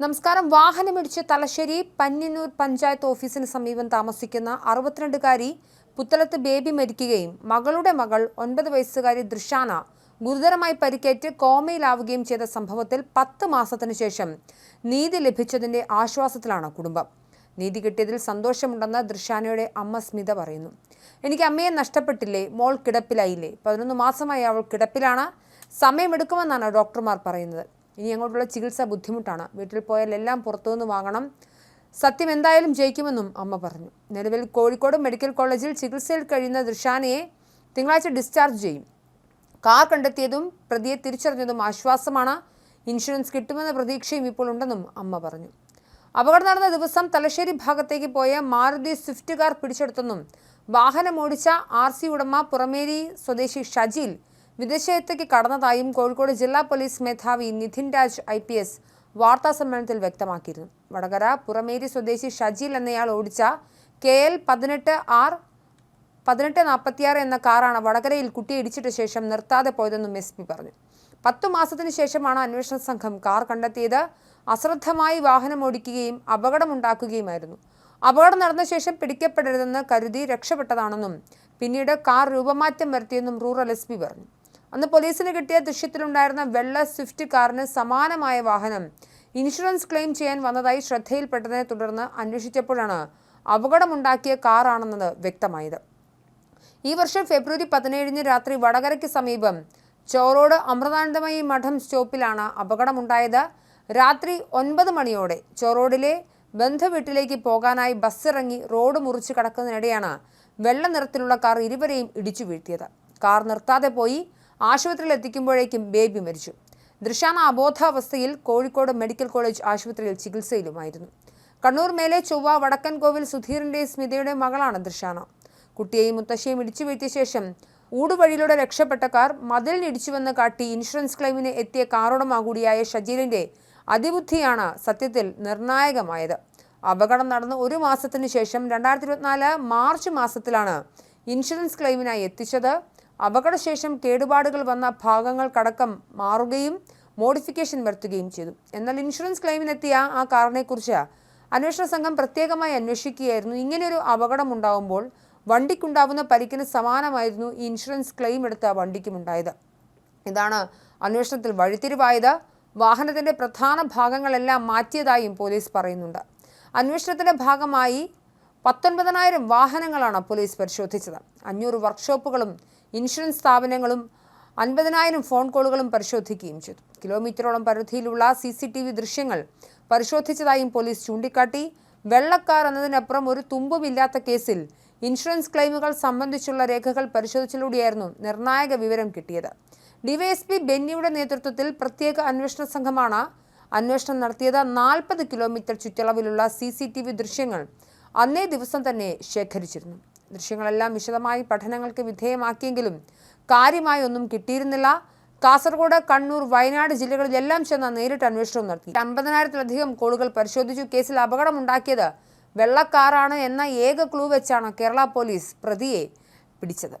നമസ്കാരം. വാഹനമിടിച്ച് തലശ്ശേരി പന്ന്യന്നൂർ പഞ്ചായത്ത് ഓഫീസിന് സമീപം താമസിക്കുന്ന അറുപത്തിരണ്ടുകാരി പുത്തലത്ത് ബേബി മരിക്കുകയും മകളുടെ മകൾ ഒൻപത് വയസ്സുകാരി ദൃശാന ഗുരുതരമായി പരിക്കേറ്റ് കോമയിലാവുകയും ചെയ്ത സംഭവത്തിൽ പത്ത് മാസത്തിനു ശേഷം നീതി ലഭിച്ചതിന്റെ ആശ്വാസത്തിലാണ് കുടുംബം. നീതി കിട്ടിയതിൽ സന്തോഷമുണ്ടെന്ന് ദൃശാനയുടെ അമ്മ സ്മിത പറയുന്നു. എനിക്ക് അമ്മയെ നഷ്ടപ്പെട്ടില്ലേ? മോൾ കിടപ്പിലായില്ലേ? പതിനൊന്ന് മാസമായി അവൾ കിടപ്പിലാണ്. സമയമെടുക്കുമെന്നാണ് ഡോക്ടർമാർ പറയുന്നത്. ഇനി അങ്ങോട്ടുള്ള ചികിത്സ ബുദ്ധിമുട്ടാണ്. വീട്ടിൽ പോയാൽ എല്ലാം പുറത്തുനിന്ന് വാങ്ങണം. സത്യം എന്തായാലും ജയിക്കുമെന്നും അമ്മ പറഞ്ഞു. നിലവിൽ കോഴിക്കോട് മെഡിക്കൽ കോളേജിൽ ചികിത്സയിൽ കഴിയുന്ന ദൃശാനയെ തിങ്കളാഴ്ച ഡിസ്ചാർജ് ചെയ്യും. കാർ കണ്ടെത്തിയതും പ്രതിയെ തിരിച്ചറിഞ്ഞതും ആശ്വാസമാണ്. ഇൻഷുറൻസ് കിട്ടുമെന്ന പ്രതീക്ഷയും ഇപ്പോൾ ഉണ്ടെന്നും അമ്മ പറഞ്ഞു. അപകടം നടന്ന ദിവസം തലശ്ശേരി ഭാഗത്തേക്ക് പോയ മാരുതി സ്വിഫ്റ്റ് കാർ പിടിച്ചെടുത്തെന്നും വാഹനമോടിച്ച ആർ സി ഉടമ പുറമേരി സ്വദേശി ഷജീൽ വിദേശത്തേക്ക് കടന്നതായും കോഴിക്കോട് ജില്ലാ പോലീസ് മേധാവി Nidhin Raj I P S വാർത്താസമ്മേളനത്തിൽ വ്യക്തമാക്കിയിരുന്നു. വടകര പുറമേരി സ്വദേശി ഷജീൽ എന്നയാൾ ഓടിച്ച കെ എൽ പതിനെട്ട് ആർ പതിനെട്ട് നാൽപ്പത്തിയാറ് എന്ന കാറാണ് വടകരയിൽ കുട്ടിയെ ഇടിച്ചിട്ട ശേഷം നിർത്താതെ പോയതെന്നും എസ് പി പറഞ്ഞു. പത്തു മാസത്തിനു ശേഷമാണ് അന്വേഷണ സംഘം കാർ കണ്ടെത്തിയത്. അശ്രദ്ധമായി വാഹനം ഓടിക്കുകയും അപകടമുണ്ടാക്കുകയുമായിരുന്നു. അപകടം നടന്ന ശേഷം പിടിക്കപ്പെടരുതെന്ന് കരുതി രക്ഷപ്പെട്ടതാണെന്നും പിന്നീട് കാർ രൂപമാറ്റം വരുത്തിയെന്നും റൂറൽ എസ് പറഞ്ഞു. അന്ന് പോലീസിന് കിട്ടിയ ദൃശ്യത്തിലുണ്ടായിരുന്ന വെള്ള സ്വിഫ്റ്റ് കാറിന് സമാനമായ വാഹനം ഇൻഷുറൻസ് ക്ലെയിം ചെയ്യാൻ വന്നതായി ശ്രദ്ധയിൽപ്പെട്ടതിനെ തുടർന്ന് അന്വേഷിച്ചപ്പോഴാണ് അപകടമുണ്ടാക്കിയ കാറാണെന്നത് വ്യക്തമായത്. ഈ വർഷം ഫെബ്രുവരി പതിനേഴിന് രാത്രി വടകരയ്ക്ക് സമീപം ചോറോട് അമൃതാനന്ദമയി മഠം സ്റ്റോപ്പിലാണ് അപകടമുണ്ടായത്. രാത്രി ഒൻപത് മണിയോടെ ചോറോഡിലെ ബന്ധുവീട്ടിലേക്ക് പോകാനായി ബസ്സിറങ്ങി റോഡ് മുറിച്ച് കടക്കുന്നതിനിടെയാണ് വെള്ള നിറത്തിലുള്ള കാർ ഇരുവരെയും ഇടിച്ചു വീഴ്ത്തിയത്. കാർ നിർത്താതെ പോയി ആശുപത്രിയിൽ എത്തിക്കുമ്പോഴേക്കും ബേബി മരിച്ചു. ദൃശാന അബോധാവസ്ഥയിൽ കോഴിക്കോട് മെഡിക്കൽ കോളേജ് ആശുപത്രിയിൽ ചികിത്സയിലുമായിരുന്നു. കണ്ണൂർ മേലെ ചൊവ്വ വടക്കൻ കോവിൽ സുധീറിന്റെ സ്മിതയുടെ മകളാണ് ദൃശാന കുട്ടിയെയും മുത്തശ്ശിയും ഇടിച്ചു വീഴ്ത്തിയ ശേഷം ഊടുവഴിയിലൂടെ രക്ഷപ്പെട്ട കാർ മതിലിനിടിച്ചുവെന്ന് കാട്ടി ഇൻഷുറൻസ് ക്ലെയിമിന് എത്തിയ കാറുടമ കൂടിയായ ഷജീലിന്റെ അതിബുദ്ധിയാണ് സത്യത്തിൽ നിർണായകമായത്. അപകടം നടന്ന് ഒരു മാസത്തിന് ശേഷം രണ്ടായിരത്തി മാർച്ച് മാസത്തിലാണ് ഇൻഷുറൻസ് ക്ലെയിമിനായി എത്തിച്ചത് അപകടശേഷം കേടുപാടുകൾ വന്ന ഭാഗങ്ങൾ ഭാഗങ്ങൾക്കടക്കം മാറുകയും മോഡിഫിക്കേഷൻ വരുത്തുകയും ചെയ്തു. എന്നാൽ ഇൻഷുറൻസ് ക്ലെയിമിനെത്തിയ ആ കാറിനെക്കുറിച്ച് അന്വേഷണ സംഘം പ്രത്യേകമായി അന്വേഷിക്കുകയായിരുന്നു. ഇങ്ങനെയൊരു അപകടം ഉണ്ടാവുമ്പോൾ വണ്ടിക്കുണ്ടാവുന്ന പരിക്കിന് സമാനമായിരുന്നു ഈ ഇൻഷുറൻസ് ക്ലെയിം എടുത്ത വണ്ടിക്കുമുണ്ടായത്. ഇതാണ് അന്വേഷണത്തിൽ വഴിത്തിരിവായത്. വാഹനത്തിന്റെ പ്രധാന ഭാഗങ്ങളെല്ലാം മാറ്റിയതായും പോലീസ് പറയുന്നുണ്ട്. അന്വേഷണത്തിന്റെ ഭാഗമായി പത്തൊൻപതിനായിരം വാഹനങ്ങളാണ് പോലീസ് പരിശോധിച്ചത്. അഞ്ഞൂറ് വർക്ക്ഷോപ്പുകളും ഇൻഷുറൻസ് സ്ഥാപനങ്ങളും അൻപതിനായിരം ഫോൺ കോളുകളും പരിശോധിക്കുകയും ചെയ്തു. കിലോമീറ്ററോളം പരിധിയിലുള്ള സി സി ടി വി ദൃശ്യങ്ങൾ പരിശോധിച്ചതായും പോലീസ് ചൂണ്ടിക്കാട്ടി വെള്ളക്കാർ എന്നതിനപ്പുറം ഒരു തുമ്പുമില്ലാത്ത കേസിൽ ഇൻഷുറൻസ് ക്ലെയിമുകൾ സംബന്ധിച്ചുള്ള രേഖകൾ പരിശോധിച്ചതിലൂടെയായിരുന്നു നിർണായക വിവരം കിട്ടിയത്. ഡിവൈഎസ്പി ബെന്നിയുടെ നേതൃത്വത്തിൽ പ്രത്യേക അന്വേഷണ സംഘമാണ് അന്വേഷണം നടത്തിയത്. നാൽപ്പത് കിലോമീറ്റർ ചുറ്റളവിലുള്ള സി സി ടി വി ദൃശ്യങ്ങൾ അന്നേ ദിവസം തന്നെ ശേഖരിച്ചിരുന്നു. ദൃശ്യങ്ങളെല്ലാം വിശദമായി പഠനങ്ങൾക്ക് വിധേയമാക്കിയെങ്കിലും കാര്യമായി ഒന്നും കിട്ടിയിരുന്നില്ല. കാസർഗോഡ് കണ്ണൂർ വയനാട് ജില്ലകളിലെല്ലാം ചെന്ന് നേരിട്ട് അന്വേഷണം നടത്തി. അമ്പതിനായിരത്തിലധികം കോളുകൾ പരിശോധിച്ചു. കേസിൽ അപകടമുണ്ടാക്കിയത് വെള്ളക്കാറാണ് എന്ന ഏക ക്ലൂ വെച്ചാണ് കേരള പോലീസ് പ്രതിയെ പിടിച്ചത്.